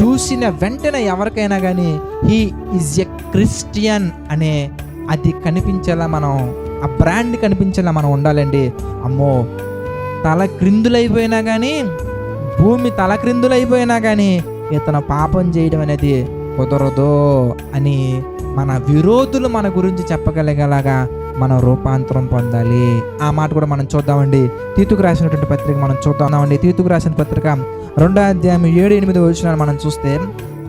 చూసిన వెంటనే ఎవరికైనా కానీ హీ ఈజ్ ఎ క్రిస్టియన్ అనే అది కనిపించేలా మనం ఆ బ్రాండ్ కనిపించేలా మనం ఉండాలండి. అమ్మో! తల క్రిందులైపోయినా కానీ భూమి తల క్రిందులైపోయినా కానీ ఇతను పాపం చేయడం అనేది కుదరదు అని మన విరోధులు మన గురించి చెప్పగలిగేలాగా మనం రూపాంతరం పొందాలి. ఆ మాట కూడా మనం చూద్దామండి. తీతుకు రాసినటువంటి పత్రిక మనం చూద్దామండి. తీతుకు రాసిన పత్రిక రెండో అధ్యాయం ఏడు ఎనిమిది వచ్చిన మనం చూస్తే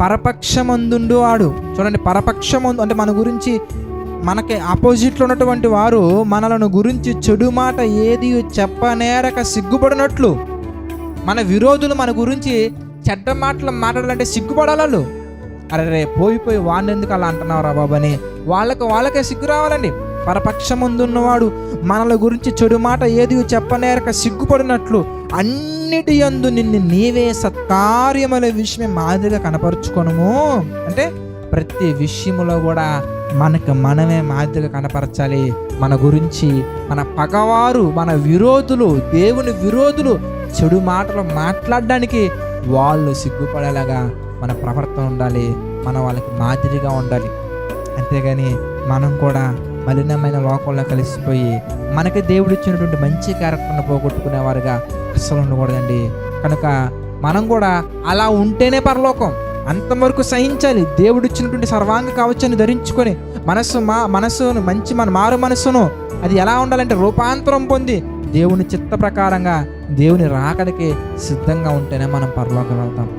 పరపక్షమందుండు వాడు. చూడండి పరపక్షమందు అంటే మన గురించి మనకి ఆపోజిట్లో ఉన్నటువంటి వారు మనలను గురించి చెడు మాట ఏది చెప్పనేరక సిగ్గుపడినట్లు. మన విరోధులు మన గురించి చెడ్డ మాటలు మాట్లాడాలంటే సిగ్గుపడాలలు అరే రే పోయి పోయి వాడిని అలా అంటున్నావురా బాబు అని. వాళ్ళకి వాళ్ళకే సిగ్గు రావాలండి. పరపక్షముందున్నవాడు మనల గురించి చెడు మాట ఏది చెప్పనేరక సిగ్గుపడినట్లు అన్నిటి యందు నిన్ను నీవే సత్కార్యముల విషయమే మాదిరిగా కనపరుచుకోనము. అంటే ప్రతి విషయములో కూడా మనకు మనమే మాదిరిగా కనపరచాలి. మన గురించి మన పగవారు మన విరోధులు దేవుని విరోధులు చెడు మాటలు మాట్లాడడానికి వాళ్ళు సిగ్గుపడేలాగా మన ప్రవర్తన ఉండాలి. మన వాళ్ళకి మాదిరిగా ఉండాలి. అంతేగాని మనం కూడా మలినమైన లోకంలో కలిసిపోయి మనకి దేవుడు ఇచ్చినటువంటి మంచి క్యారెక్టర్ను పోగొట్టుకునేవారుగా అస్సలు ఉండకూడదండి కనుక మనం కూడా అలా ఉంటేనే పరలోకం. అంతవరకు సహించాలి. దేవుడు ఇచ్చినటువంటి సర్వాంగ కవచాన్ని ధరించుకొని మనస్సు మా మనస్సును మంచి మన మారు మనస్సును అది ఎలా ఉండాలంటే రూపాంతరం పొంది దేవుని చిత్త ప్రకారంగా దేవుని రాకడికి సిద్ధంగా ఉంటేనే మనం పరలోకం వెళ్తాం.